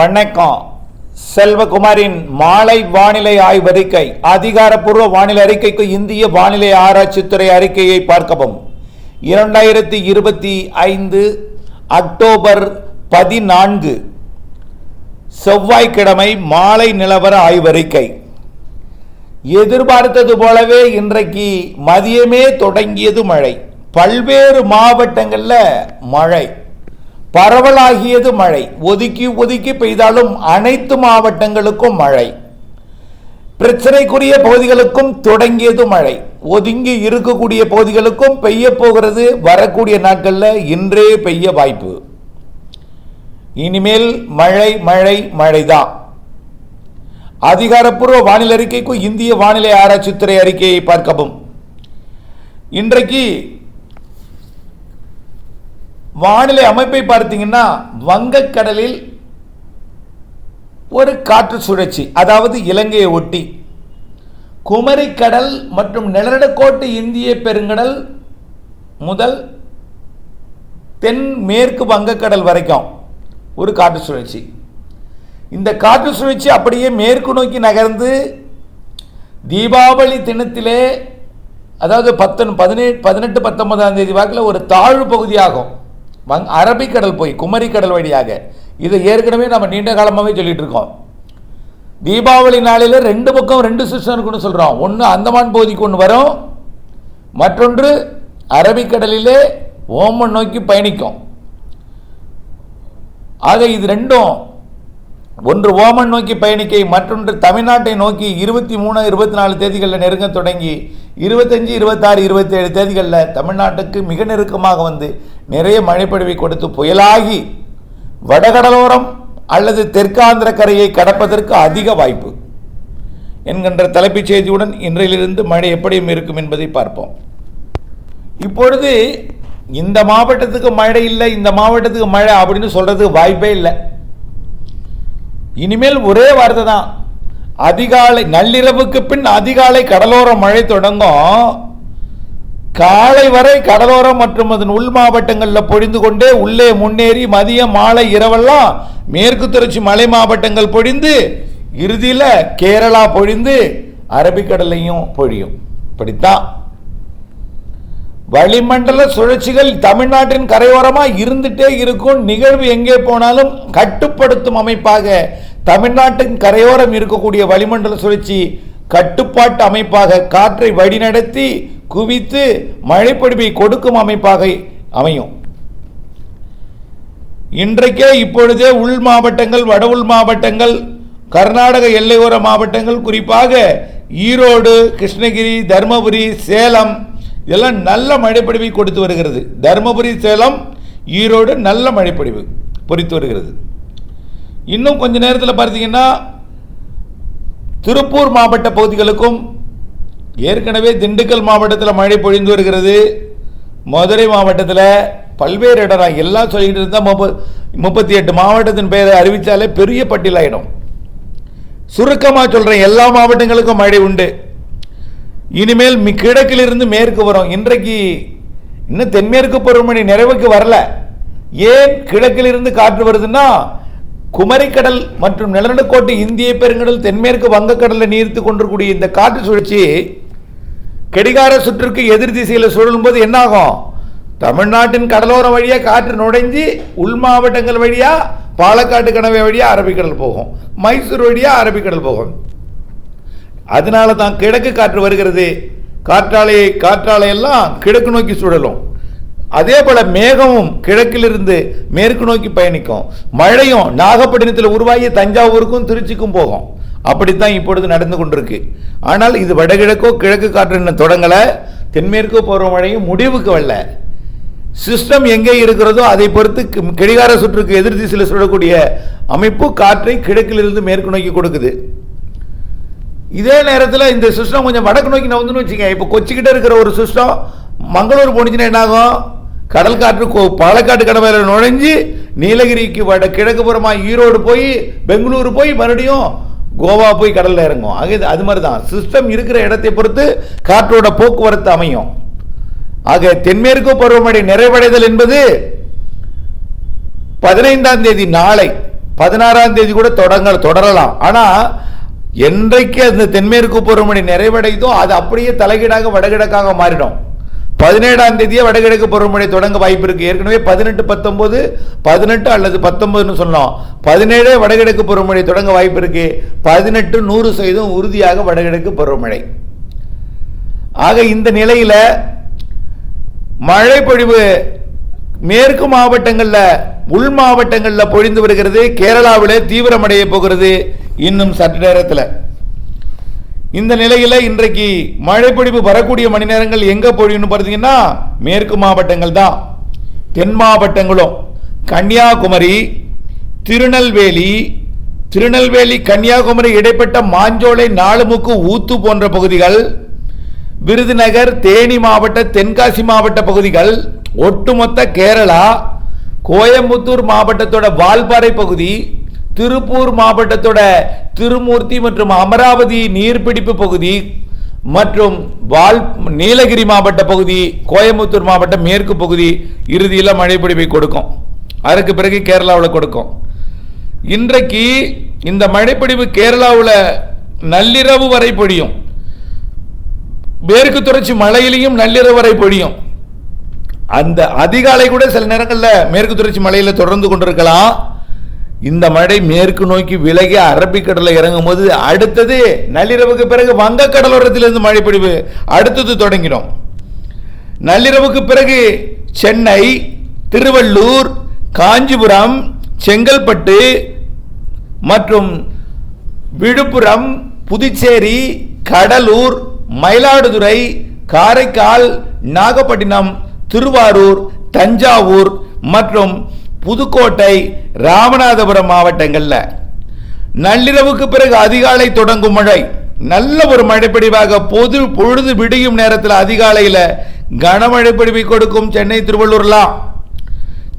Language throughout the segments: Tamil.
வணக்கம். செல்வகுமாரின் மாலை வானிலை ஆய்வறிக்கை அதிகாரப்பூர்வ வானிலை அறிக்கைக்கு இந்திய வானிலை ஆராய்ச்சித்துறை அறிக்கையை பார்க்கவும். இரண்டாயிரத்தி இருபத்தி ஐந்து அக்டோபர் பதினான்கு செவ்வாய்க்கிழமை மாலை நிலவர ஆய்வறிக்கை. எதிர்பார்த்தது போலவே இன்றைக்கு மதியமே தொடங்கியது மழை. பல்வேறு மாவட்டங்களில் மழை. பரவலாகியது மழை. ஒதுக்கி ஒதுக்கி பெய்தாலும் அனைத்து மாவட்டங்களுக்கும் மழை. பிரச்சனைக்குரிய பகுதிகளுக்கும் தொடங்கியது மழை. ஒதுங்கி இருக்கக்கூடிய பகுதிகளுக்கும் பெய்ய போகிறது. வரக்கூடிய நாட்களில் இன்றே பெய்ய வாய்ப்பு. இனிமேல் மழை மழை மழைதான். அதிகாரப்பூர்வ வானிலை அறிக்கைக்கும் இந்திய வானிலை ஆராய்ச்சித்துறை அறிக்கையை பார்க்கவும். இன்றைக்கு வானிலை அமைப்பை பார்த்தீங்கன்னா வங்கக்கடலில் ஒரு காற்று சுழற்சி அதாவது இலங்கையை ஒட்டி. குமரிக்கடல் மற்றும் நிலநடுக்கோட்டு இந்திய பெருங்கடல் முதல் தென் மேற்கு வங்கக்கடல் வரைக்கும் ஒரு காற்று சுழற்சி. இந்த காற்று சுழற்சி அப்படியே மேற்கு நோக்கி நகர்ந்து தீபாவளி தினத்திலே அதாவது பத்தொன் பதினெட்டு பதினெட்டு பத்தொன்பதாம் தேதி வாக்கில் ஒரு தாழ்வு பகுதியாகும். வங் அரபிக்கடல் போய் குமரிக்கடல் வழியாக. இதை ஏற்கனவே நம்ம நீண்ட காலமாகவே சொல்லிட்டு இருக்கோம். தீபாவளி நாளில் ரெண்டு பக்கம் ரெண்டு சிஸ்டம் இருக்குன்னு சொல்கிறோம் ஒன்று அந்தமான் பகுதிக்கு ஒன்று வரும். மற்றொன்று அரபிக்கடலிலே ஓமன் நோக்கி பயணிக்கும். ஆக இது ரெண்டும் ஒன்று ஓமன் நோக்கி பயணிக்கை மற்றொன்று தமிழ்நாட்டை நோக்கி இருபத்தி மூணு இருபத்தி நாலு தேதிகளில் நெருங்க தொடங்கி இருபத்தஞ்சி இருபத்தாறு இருபத்தேழு தேதிகளில் தமிழ்நாட்டுக்கு மிக நெருக்கமாக வந்து நிறைய மழைப்பொழிவை கொடுத்து புயலாகி வடகடலோரம் அல்லது தெற்காந்திர கரையை கடப்பதற்கு அதிக வாய்ப்பு என்கின்ற தலைப்புச் செய்தியுடன் இன்றையிலிருந்து மழை எப்படியும் இருக்கும் என்பதை பார்ப்போம். இப்பொழுது இந்த மாவட்டத்துக்கு மழை இல்லை இந்த மாவட்டத்துக்கு மழை அப்படின்னு சொல்றதுக்கு வாய்ப்பே இல்லை. இனிமேல் ஒரே வார்த்தை தான். அதிகாலை நள்ளிரவுக்கு பின் அதிகாலை கடலோர மழை தொடங்கும். காலை வரை கடலோரம் மற்றும் அதன் உள் மாவட்டங்களில் பொழிந்து கொண்டே உள்ளே முன்னேறி மதியம் மாலை இரவெல்லாம் மேற்கு தொடர்ச்சி மலை மாவட்டங்கள் பொழிந்து இறுதியில் கேரளா பொழிந்து அரபிக்கடலையும் பொழியும். இப்படித்தான். வளிமண்டல சுழற்சிகள் தமிழ்நாட்டின் கரையோரமாக இருந்துட்டே இருக்கும். நிகழ்வு எங்கே போனாலும் கட்டுப்படுத்தும் அமைப்பாக தமிழ்நாட்டின் கரையோரம் இருக்கக்கூடிய வளிமண்டல சுழற்சி கட்டுப்பாட்டு அமைப்பாக காற்றை வழிநடத்தி குவித்து மழைப்பொழிவை கொடுக்கும் அமைப்பாக அமையும். இன்றைக்கே இப்பொழுதே உள் மாவட்டங்கள் வட உள் மாவட்டங்கள் கர்நாடக எல்லையோர மாவட்டங்கள் குறிப்பாக ஈரோடு கிருஷ்ணகிரி தருமபுரி சேலம் இதெல்லாம் நல்ல மழைப்பொழிவை கொடுத்து வருகிறது. தருமபுரி சேலம் ஈரோடு நல்ல மழைப்பொழிவு பொறித்து வருகிறது. இன்னும் கொஞ்ச நேரத்தில் பார்த்தீங்கன்னா திருப்பூர் மாவட்ட பகுதிகளுக்கும் ஏற்கனவே திண்டுக்கல் மாவட்டத்தில் மழை பொழிந்து வருகிறது. மதுரை மாவட்டத்தில் பல்வேறு இடம் நான் எல்லாம் சொல்லிக்கிட்டு இருந்தால் முப்ப முப்பத்தி எட்டு மாவட்டத்தின் பெயரை அறிவித்தாலே பெரிய பட்டியலாயிடும். சுருக்கமாக சொல்கிறேன் எல்லா மாவட்டங்களுக்கும் மழை உண்டு. இனிமேல் மி கிழக்கிலிருந்து மேற்கு வரும். இன்றைக்கு இன்னும் தென்மேற்கு பருவமழை நிறைவுக்கு வரல. ஏன் கிழக்கிலிருந்து காற்று வருதுன்னா குமரிக்கடல் மற்றும் நிலநடுக்கோட்டு இந்திய பெருங்கடல் தென்மேற்கு வங்கக்கடலில் நீர்த்து கொண்டிருக்கூடிய இந்த காற்று சுழற்சி கெடிகார சுற்றுக்கு எதிர் திசையில் சுழலும் போது என்னாகும்? தமிழ்நாட்டின் கடலோரம் வழியாக காற்று நுழைஞ்சி உள் மாவட்டங்கள் வழியாக பாலக்காட்டு கணவை வழியாக அரபிக்கடல் போகும். மைசூர் வழியாக அரபிக்கடல் போகும். அதனால தான் கிழக்கு காற்று வருகிறது. காற்றாலை காற்றாலை எல்லாம் கிழக்கு நோக்கி சுழலும். அதே போல மேகமும் கிழக்கிலிருந்து மேற்கு நோக்கி பயணிக்கும். மழையும் நாகப்பட்டினத்தில் உருவாகி தஞ்சாவூருக்கும் திருச்சிக்கும் போகும். அப்படித்தான் இப்பொழுது நடந்து கொண்டிருக்கு. ஆனால் இது வடகிழக்கோ கிழக்கு காற்று தொடங்கலை? தென்மேற்கோ போகிற மழையும் முடிவுக்கு வரல. சிஸ்டம் எங்கே இருக்கிறதோ அதை பொறுத்து கி- கடிகார சுற்றுக்கு எதிர் திசையில் சுடக்கூடிய அமைப்பு காற்றை கிழக்கிலிருந்து மேற்கு நோக்கி கொடுக்குது. இதே நேரத்தில் இந்த சிஸ்டம் கொஞ்சம் வடக்கு நோக்கி நவுந்துன்னு வச்சுங்க இப்போ கொச்சிக்கிட்ட இருக்கிற ஒரு சிஸ்டம் மங்களூர் போனிச்சுன்னா என்னாகும் கடல் காற்று பாலக்காட்டு கடமையில் நுழைஞ்சு நீலகிரிக்கு வட கிழக்கு புறமாக ஈரோடு போய் பெங்களூர் போய் மறுபடியும் கோவா போய் கடலில் இறங்கும். ஆக இது அது மாதிரி தான் சிஸ்டம் இருக்கிற இடத்தை பொறுத்து காற்றோட போக்குவரத்து அமையும். ஆக தென்மேற்கு பருவமழை நிறைவடைதல் என்பது பதினைந்தாம் தேதி நாளை பதினாறாம் தேதி கூட தொடங்க தொடரலாம். ஆனால் என்றைக்கு அந்த தென்மேற்கு பருவமழை நிறைவடைதோ அது அப்படியே தலைகீடாக வடகிழக்காக மாறிடும். பதினேழாம் தேதியே வடகிழக்கு பருவமழை தொடங்க வாய்ப்பு இருக்கு. ஏற்கனவே பதினெட்டு பத்தொன்பது பதினெட்டு அல்லது பத்தொன்பதுன்னு சொன்னோம். பதினேழே வடகிழக்கு பருவமழை தொடங்க வாய்ப்பு இருக்கு. பதினெட்டு நூறு சதவீதம் உறுதியாக வடகிழக்கு பருவமழை. ஆக இந்த நிலையில மழை பொழிவு மேற்கு மாவட்டங்களில் உள் மாவட்டங்களில் பொழிந்து வருகிறது. கேரளாவிலே தீவிரமடைய போகிறது. இன்னும் சற்று நேரத்தில். இந்த நிலையில் இன்றைக்கு மழைப்பொழிவு வரக்கூடிய மணி நேரங்கள் எங்கே பொழியும்னு பார்த்தீங்கன்னா மேற்கு மாவட்டங்கள் தான். தென் மாவட்டங்களும். கன்னியாகுமரி திருநெல்வேலி திருநெல்வேலி கன்னியாகுமரி இடைப்பட்ட மாஞ்சோலை நாலுமுக்கு ஊத்து போன்ற பகுதிகள் விருதுநகர் தேனி மாவட்ட தென்காசி மாவட்ட பகுதிகள் ஒட்டுமொத்த கேரளா கோயம்புத்தூர் மாவட்டத்தோட வால்பாறை பகுதி திருப்பூர் மாவட்டத்தோட திருமூர்த்தி மற்றும் அமராவதி நீர்பிடிப்பு பகுதி மற்றும் வால் நீலகிரி மாவட்ட பகுதி கோயம்புத்தூர் மாவட்ட மேற்கு பகுதி இறுதியில் மழைப்பிடிப்பை கொடுக்கும். அதற்கு பிறகு கேரளாவில் கொடுக்கும். இன்றைக்கு இந்த மழைப்பிடிவு கேரளாவில் நள்ளிரவு வரை பொழியும். மேற்கு தொடர்ச்சி மலையிலையும் நள்ளிரவு வரை பொழியும். அந்த அதிகாலை கூட சில நேரங்களில் மேற்கு தொடர்ச்சி மலையில் தொடர்ந்து கொண்டிருக்கலாம். இந்த மழை மேற்கு நோக்கி விலகி அரபிக்கடலில் இறங்கும் போது அடுத்தது நள்ளிரவுக்கு பிறகு வங்க கடலோரத்திலிருந்து மழை பொழிவு அடுத்தது தொடங்கிடும் நள்ளிரவுக்கு பிறகு சென்னை திருவள்ளூர் காஞ்சிபுரம் செங்கல்பட்டு மற்றும் விழுப்புரம் புதுச்சேரி கடலூர் மயிலாடுதுறை காரைக்கால் நாகப்பட்டினம் திருவாரூர் தஞ்சாவூர் மற்றும் புதுக்கோட்டை ராமநாதபுரம் மாவட்டங்களில். நள்ளிரவுக்கு பிறகு அதிகாலை தொடங்கும் மழை. நல்ல ஒரு மழைப்பிடிவாக பொது பொழுது விடியும் நேரத்தில் அதிகாலையில் கனமழை பொழிவை கொடுக்கும் சென்னை திருவள்ளூர்லாம்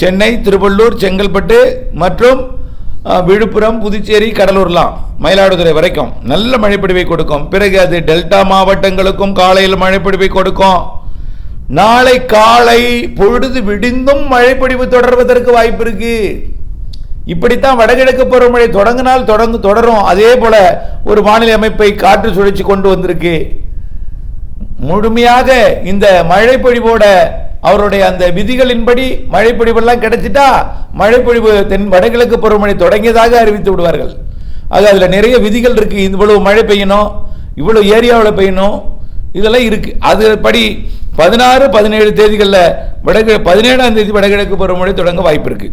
சென்னை திருவள்ளூர் செங்கல்பட்டு மற்றும் விழுப்புரம் புதுச்சேரி கடலூர்லாம் மயிலாடுதுறை வரைக்கும் நல்ல மழைப்பிடிவை கொடுக்கும். பிறகு அது டெல்டா மாவட்டங்களுக்கும் காலையில் மழைப்பிடிவை கொடுக்கும். நாளை காலை பொழுது விடிந்தும் மழைப்பொழிவு தொடர்வதற்கு வாய்ப்பு இருக்கு. இப்படித்தான் வடகிழக்கு பருவமழை தொடங்கினால் தொடங்கு தொடரும். அதே போல ஒரு வானிலை அமைப்பை காற்று சுழற்சி கொண்டு வந்திருக்கு. முழுமையாக இந்த மழைப்பொழிவோட அவருடைய அந்த விதிகளின்படி மழைப்பொழிவெல்லாம் கிடைச்சிட்டா மழைப்பொழிவு தென் வடகிழக்கு பருவமழை தொடங்கியதாக அறிவித்து விடுவார்கள். ஆக அதில் நிறைய விதிகள் இருக்கு. இவ்வளவு மழை பெய்யணும் இவ்வளவு ஏரியாவில் பெய்யணும் இதெல்லாம் இருக்கு. அது படி பதினாறு பதினேழு தேதிகளில் வடகிழ பதினேழாம் தேதி வடகிழக்கு பருவமழை தொடங்க வாய்ப்பு இருக்கு.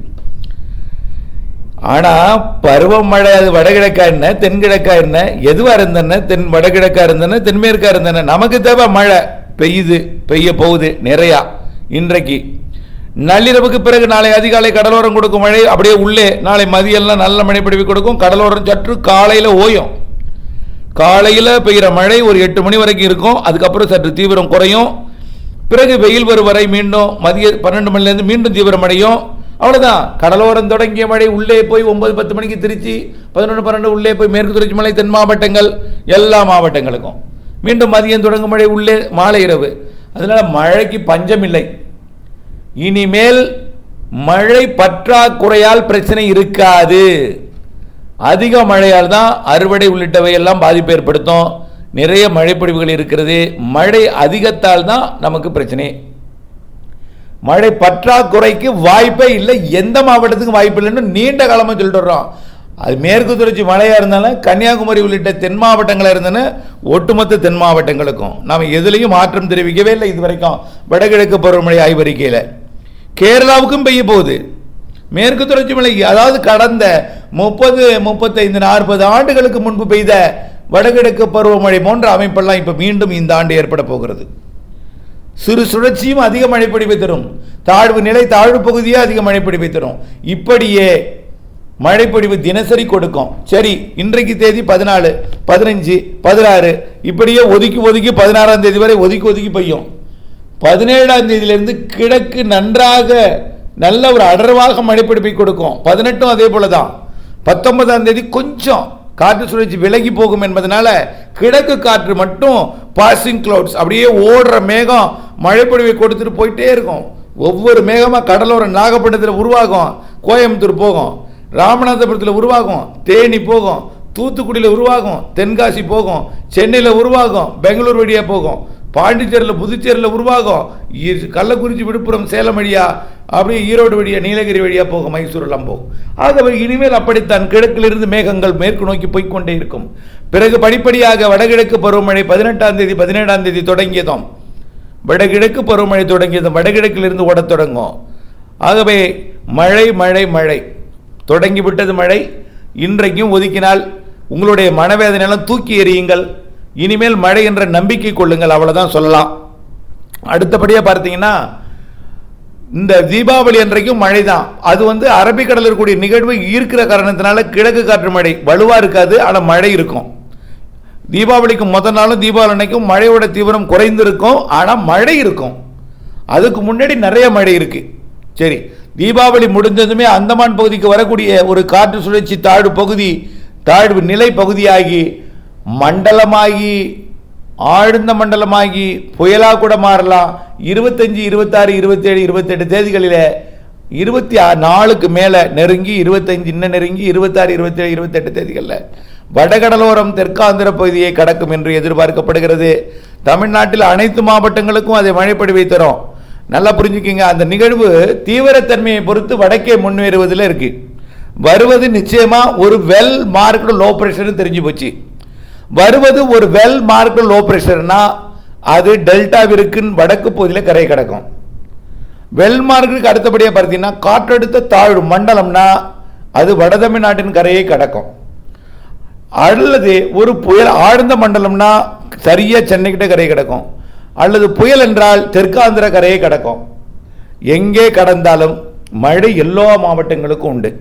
ஆனால் பருவமழை அது வடகிழக்கா என்ன தென்கிழக்கா என்ன எதுவாக இருந்தன தென் வடகிழக்கா இருந்தன தென்மேற்கா இருந்தன நமக்கு தேவை மழை பெய்யுது பெய்ய போகுது நிறையா இன்றைக்கு. நள்ளிரவுக்கு பிறகு நாளை அதிகாலை கடலோரம் கொடுக்கும் மழை அப்படியே உள்ளே நாளை மதியம்லாம் நல்ல மழை பிடிவி கொடுக்கும். கடலோரம் சற்று காலையில் ஓயும். காலையில் பெய்கிற மழை ஒரு எட்டு மணி வரைக்கும் இருக்கும். அதுக்கப்புறம் சற்று தீவிரம் குறையும். பிறகு வெயில் வரும் வரை மீண்டும் மதிய பன்னெண்டு மணிலேருந்து மீண்டும் தீவிரமடையும் அவ்வளோதான் கடலோரம் தொடங்கிய மழை உள்ளே போய் ஒன்பது பத்து மணிக்கு திருச்சி பதினொன்று பன்னெண்டு உள்ளே போய் மேற்கு தொடர்ச்சி மலை தென் மாவட்டங்கள் எல்லா மாவட்டங்களுக்கும். மீண்டும் மதியம் தொடங்கும் மழை உள்ளே மாலை இரவு. அதனால் மழைக்கு பஞ்சம் இல்லை. இனிமேல் மழை பற்றாக்குறையால் பிரச்சனை இருக்காது. அதிக மழையால் தான் அறுவடை உள்ளிட்டவை எல்லாம் பாதிப்பு ஏற்படுத்தும். நிறைய மழைப்பொழிவுகள் இருக்கிறது. மழை அதிகத்தால் தான் நமக்கு பிரச்சனை. மழை பற்றாக்குறைக்கு வாய்ப்பே இல்லை. எந்த மாவட்டத்துக்கும் வாய்ப்பு இல்லைன்னு நீண்ட காலமாக சொல்லிட்டு வர்றோம். அது மேற்கு தொடர்ச்சி மழையாக இருந்தாலும் கன்னியாகுமரி உள்ளிட்ட தென் மாவட்டங்களாக இருந்தன ஒட்டுமொத்த தென் மாவட்டங்களுக்கும் நாம் எதுலேயும் மாற்றம் தெரிவிக்கவே இல்லை இது வரைக்கும் வடகிழக்கு பருவமழை ஆய்வறிக்கையில். கேரளாவுக்கும் பெய்ய போகுது. மேற்கு தொடர்ச்சி மலை அதாவது கடந்த முப்பது முப்பத்தைந்து நாற்பது ஆண்டுகளுக்கு முன்பு பெய்த வடகிழக்கு பருவமழை போன்ற அமைப்பெல்லாம் இப்போ மீண்டும் இந்த ஆண்டு ஏற்பட போகிறது. சிறு சுழற்சியும் அதிக மழைப்பொழிவை தரும். தாழ்வு நிலை தாழ்வு பகுதியே அதிக மழைப்பொழிவை தரும். இப்படியே மழைப்பொழிவு தினசரி கொடுக்கும். சரி இன்றைக்கு தேதி பதினாலு பதினஞ்சு பதினாறு இப்படியே ஒதுக்கி ஒதுக்கி பதினாறாம் தேதி வரை ஒதுக்கி ஒதுக்கி பெய்யும். பதினேழாம் தேதியிலிருந்து கிழக்கு நன்றாக நல்ல ஒரு அடர்வாக மழைப்பிடிப்பை கொடுக்கும். பதினெட்டும் அதே போல தான் பத்தொன்பதாம் தேதி கொஞ்சம் காற்று சுழற்சி விலகி போகும் என்பதனால கிழக்கு காற்று மட்டும் பாசிங் கிளவுட்ஸ் அப்படியே ஓடுற மேகம் மழைப்பொழிவை கொடுத்துட்டு போயிட்டே இருக்கும். ஒவ்வொரு மேகமாக கடலோர நாகப்பட்டினத்தில் உருவாகும் கோயம்புத்தூர் போகும் ராமநாதபுரத்தில் உருவாகும் தேனி போகும் தூத்துக்குடியில் உருவாகும் தென்காசி போகும் சென்னையில் உருவாகும் பெங்களூர் வழியாக போகும். பாண்டிச்சேரியில் புதுச்சேரியில் உருவாகும். கள்ளக்குறிச்சி விழுப்புரம் சேலம் வழியா அப்படியே ஈரோடு வழியா நீலகிரி வழியா போகும் மைசூர் எல்லாம் போகும். ஆகவே இனிமேல் அப்படித்தான் கிழக்கிலிருந்து மேகங்கள் மேற்கு நோக்கி போய்க்கொண்டே இருக்கும். பிறகு படிப்படியாக வடகிழக்கு பருவமழை பதினெட்டாம் தேதி பதினேழாம் தேதி தொடங்கியதும் வடகிழக்கு பருவமழை தொடங்கியதும் வடகிழக்கிலிருந்து ஓடத் தொடங்கும். ஆகவே மழை மழை மழை. தொடங்கிவிட்டது மழை. இன்றைக்கும் ஒதுக்கினால் உங்களுடைய மனவேதனையெல்லாம் தூக்கி எறியுங்கள். இனிமேல் மழை என்ற நம்பிக்கை கொள்ளுங்கள் அவ்வளோதான் சொல்லலாம். அடுத்தபடியாக பார்த்தீங்கன்னா இந்த தீபாவளி அன்றைக்கும் மழை தான் அது வந்து அரபிக்கடலில் இருக்கக்கூடிய நிகழ்வு ஈர்க்கிற காரணத்தினால கிழக்கு காற்று மழை. வலுவாக இருக்காது ஆனால் மழை இருக்கும். தீபாவளிக்கு முதல் நாளும் தீபாவளி அன்னைக்கும் மழையோட தீவிரம் குறைந்திருக்கும் ஆனால் மழை இருக்கும். அதுக்கு முன்னாடி நிறைய மழை இருக்குது சரி தீபாவளி முடிஞ்சதுமே அந்தமான் பகுதிக்கு வரக்கூடிய ஒரு காற்று சுழற்சி தாழ்வு பகுதி தாழ்வு நிலை பகுதியாகி மண்டலமாகி ஆழ்ந்த மண்டலமாகி புயலாக கூட மாறலாம் இருபத்தஞ்சி இருபத்தாறு இருபத்தேழு இருபத்தெட்டு தேதிகளில் இருபத்தி நாலுக்கு மேலே நெருங்கி இருபத்தஞ்சு இன்னும் நெருங்கி இருபத்தாறு இருபத்தேழு இருபத்தெட்டு தேதிகளில் வடகடலோரம் தெற்காந்திர பகுதியை கடக்கும் என்று எதிர்பார்க்கப்படுகிறது. தமிழ்நாட்டில் அனைத்து மாவட்டங்களுக்கும் அதை மழைப்படுவை தரும். நல்லா புரிஞ்சுக்கிங்க அந்த நிகழ்வு தீவிரத்தன்மையை பொறுத்து வடக்கே முன்னேறுவதில் இருக்கு. வருவது நிச்சயமாக ஒரு வெல் மார்க்டு லோ ப்ரெஷர்னு தெரிஞ்சு போச்சு. வருவது ஒரு வெல் மார்க்டு லோ ப்ரெஷர்னா அது டெல்டாவிற்கு வடக்கு பகுதியில் கரை கிடக்கும். வெல் மார்க்குக்கு அடுத்தபடியாக பார்த்தீங்கன்னா காற்றழுத்த தாழ்வு மண்டலம்னா அது வட தமிழ்நாட்டின் கரையை கடக்கும். அல்லது ஒரு புயல் ஆழ்ந்த மண்டலம்னா சரியாக சென்னைக்கிட்ட கரை கிடக்கும். அல்லது புயல் என்றால் தெற்காந்திர கரையை கடக்கும். எங்கே கடந்தாலும் மழை எல்லா மாவட்டங்களுக்கும் உண்டு.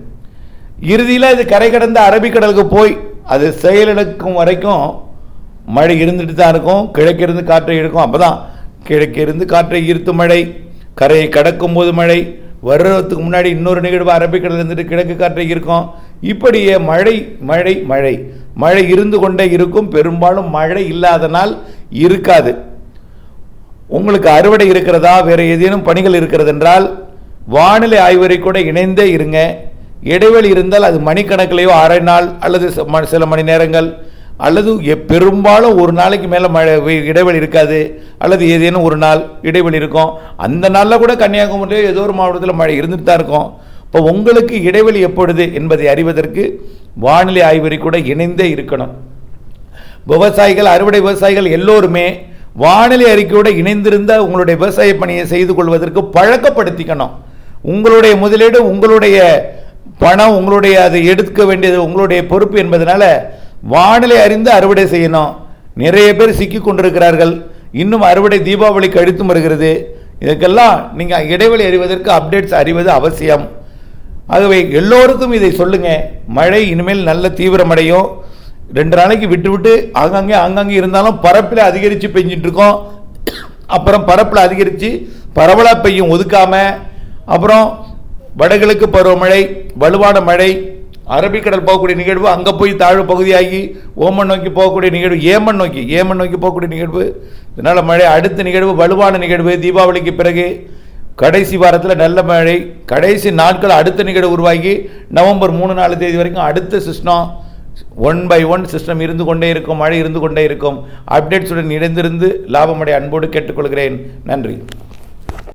இறுதியில் இது கரை கடந்த அரபிக்கடலுக்கு போய் அது செயலெடுக்கும் வரைக்கும் மழை இருந்துட்டு தான் இருக்கும் கிழக்கிருந்து காற்றை இழுக்கும் அப்பதான் கிழக்கிருந்து காற்றை ஈர்த்து மழை கரையை கடக்கும் போது மழை வர்றதுக்கு முன்னாடி இன்னொரு நிகழ்வு அரபிக்கடல் இருந்துட்டு கிழக்கு காற்றை இருக்கும் இப்படியே மழை மழை மழை. மழை இருந்து கொண்டே இருக்கும். பெரும்பாலும் மழை இல்லாத நாள் இருக்காது. உங்களுக்கு அறுவடை இருக்கிறதா? வேறு ஏதேனும் பணிகள் இருக்கிறது என்றால் வானிலை ஆய்வறை கூட இணைந்தே இருங்க. இடைவெளி இருந்தால் அது மணிக்கணக்கிலேயோ அரை நாள் அல்லது ச- ம- சில மணி நேரங்கள் அல்லது பெரும்பாலும் ஒரு நாளைக்கு மேலே மழை வெ- இடைவெளி இருக்காது அல்லது ஏதேனும் ஒரு நாள் இடைவெளி இருக்கும். அந்த நாளில் கூட கன்னியாகுமரியில ஏதோ ஒரு மாவட்டத்தில் மழை இருந்துட்டு தான் இருக்கும். இப்போ உங்களுக்கு இடைவெளி எப்பொழுது என்பதை அறிவதற்கு வானிலை ஆய்வறி கூட இணைந்தே இருக்கணும். விவசாயிகள் அறுவடை விவசாயிகள் எல்லோருமே வானிலை அறிக்கையோடு இணைந்திருந்த உங்களுடைய விவசாய பணியை செய்து கொள்வதற்கு பழக்கப்படுத்திக்கணும். உங்களுடைய முதலீடு உங்களுடைய பணம் உங்களுடைய அதை எடுக்க வேண்டியது உங்களுடைய பொறுப்பு என்பதனால வானிலை அறிந்து அறுவடை செய்யணும். நிறைய பேர் சிக்கி கொண்டிருக்கிறார்கள். இன்னும் அறுவடை தீபாவளி கழித்தும் வருகிறது இதுக்கெல்லாம் நீங்கள் இடைவெளி அறிவதற்கு அப்டேட்ஸ் அறிவது அவசியம். ஆகவே எல்லோருக்கும் இதை சொல்லுங்கள் மழை இனிமேல் நல்ல தீவிரமடையும். ரெண்டு நாளைக்கு விட்டு விட்டு ஆங்காங்கே ஆங்காங்கே இருந்தாலும் பரப்பில் அதிகரித்து பெஞ்சிட்டு இருக்கோம். அப்புறம் பரப்பில் அதிகரித்து பரவலாக பெய்யும் ஒதுக்காமல் அப்புறம் வடகிழக்கு பருவமழை வலுவான மழை அரபிக்கடல் போகக்கூடிய நிகழ்வு அங்கே போய் தாழ்வு பகுதியாகி ஓமன் நோக்கி போகக்கூடிய நிகழ்வு ஏமன் நோக்கி ஏமன் நோக்கி போகக்கூடிய நிகழ்வு. இதனால் மழை அடுத்த நிகழ்வு வலுவான நிகழ்வு தீபாவளிக்கு பிறகு. கடைசி வாரத்தில் நல்ல மழை கடைசி நாட்கள் அடுத்த நிகழ்வு உருவாகி நவம்பர் மூணு நாலு தேதி வரைக்கும் அடுத்த system one by one system இருந்து கொண்டே இருக்கும் மழை இருந்து கொண்டே இருக்கும். அப்டேட்ஸுடன் இணைந்திருந்து லாபமடை அன்போடு கேட்டுக்கொள்கிறேன். நன்றி.